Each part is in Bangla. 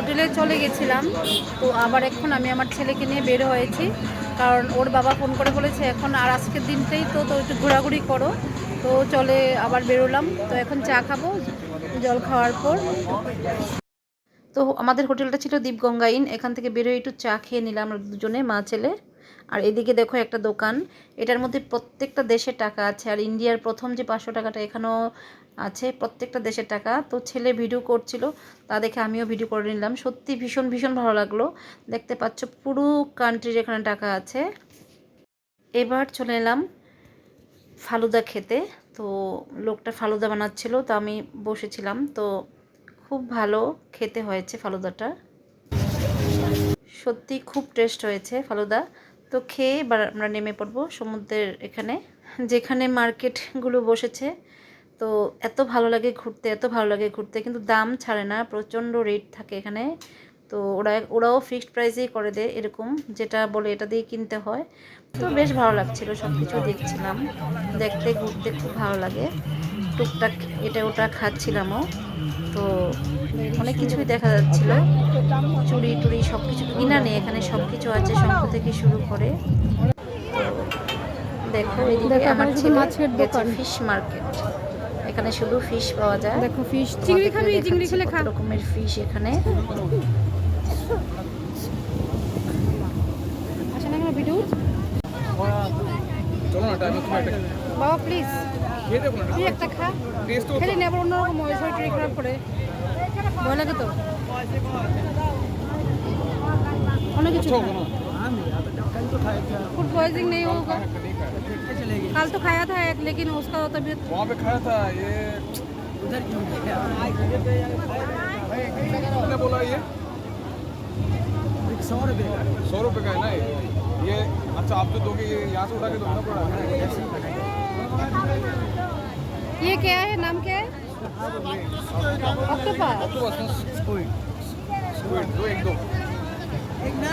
হোটেলে চলে গেছিলাম। তো আবার এখন আমি আমার ছেলেকে নিয়ে বের হয়েছি। কারণ ওর বাবা ফোন করে বলেছে, এখন আর আজকের দিনটাই তো তো একটু ঘোরাঘুরি করো। তো চলে আবার বেরোলাম। তো এখন চা খাব, জল খাওয়ার পর। তো আমাদের হোটেলটা ছিল দীপগঙ্গা ইন। এখান থেকে বেরোয় একটু চা খেয়ে নিলাম দুজনে, মা, ছেলে। আর এদিকে দেখো একটা দোকান। এটার মধ্যে প্রত্যেকটা দেশের টাকা আছে। আর ইন্ডিয়ার প্রথম যে পাঁচশো টাকাটা, এখানেও আছে প্রত্যেকটা দেশের টাকা। তো ছেলে ভিডিও করছিল, তা দেখে আমিও ভিডিও করে নিলাম। সত্যি ভীষণ ভীষণ ভালো লাগল। দেখতে পাচ্ছ পুরো কান্ট্রির এখানে টাকা আছে। এবার চলে এলাম ফালুদা খেতে। তো লোকটা ফালুদা বানাচ্ছিল, তো আমি বসেছিলাম। তো খুব ভালো খেতে হয়েছে ফালুদাটা। সত্যি খুব টেস্ট হয়েছে ফালুদা। তো খেয়ে আমরা নেমে পড়ব সমুদ্রের এখানে, যেখানে মার্কেটগুলো বসেছে। তো এত ভালো লাগে ঘুরতে এত ভালো লাগে ঘুরতে। কিন্তু দাম ছাড়ে না প্রচণ্ড রেট থাকে এখানে। তো ওরা ওরাও ফিক্সড প্রাইসেই করে দেয় এরকম যেটা বলে এটা দিয়ে কিনতে হয়। তো বেশ ভালো লাগছিল সব কিছু দেখছিলাম। দেখতে ঘুরতে খুব ভালো লাগে। টুকটাক এটা ওটা খাচ্ছিলামও। তো অনেক কিছুই দেখা যাচ্ছিল। চুরি টুড়ি সব কিছু কিনা নেই এখানে সব কিছু আছে শঙ্খ থেকে শুরু করে। দেখো এদিকে আমার ছেলে ফিশ মার্কেট এখানে শুধু ফিশ পাওয়া যায়। দেখো ফিশ চিংড়ি খাবি চিংড়ি খেলে খা। রকমের ফিশ এখানে। আচ্ছা না ভিডিও চলো না টাইম তোমার একটা বাবা প্লিজ খেয়ে দেখো না। তুই একটা খা। টেস্ট তো খেলে বড় অন্যরকম হয় শরীর টরীর খারাপ করে। ভয় লাগে তো। অনেক কিছু ফুড পয়জিং নেই হোক হ্যাঁ, হ্যাঁ, कल तो खाया था एक लेकिन उसका तबीयत वहाँ पे खाया था ये उधर कितने बोला ये? सौ रुपये का। सौ रुपये का है ना ये? ये अच्छा आप जो दोगे ये यहाँ से उठा के दोगे पड़ा। ये क्या है? नाम क्या है? ऑक्टोपस तो बस स्क्विड स्क्विड दो एक दो। एक ना।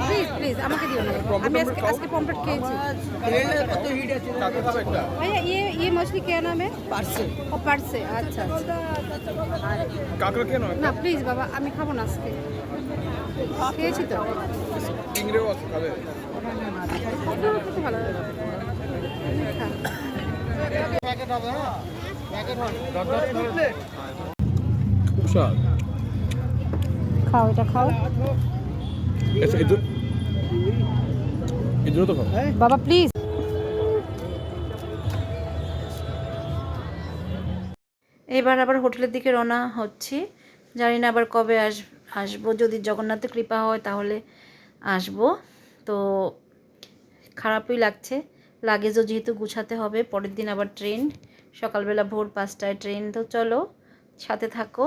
প্লিজ প্লিজ আমাকে দিও না। আমি আজকে আজকে পমপ্লেট খেয়েছি। ভাইয়া ইয়ে ইয়ে মাছলি কে নামে? পারসে। ও পারসে আচ্ছা আচ্ছা। কাকড়া কেন না প্লিজ বাবা আমি খাব না আজকে। খেয়েছি তো। চিংড়িও আছে হ্যাঁ? প্যাকেট হবে। উষা খাও এটা খাও। আচ্ছা বাবা প্লিজ এবার আবার হোটেলের দিকে রওনা হচ্ছি। জানি না আবার কবে আস আসব। যদি জগন্নাথের কৃপা হয় তাহলে আসব। তো খারাপই লাগছে। লাগেজও যেহেতু গুছাতে হবে পরের দিন আবার ট্রেন। সকালবেলা ভোর পাঁচটায় ট্রেন। তো চলো সাথে থাকো।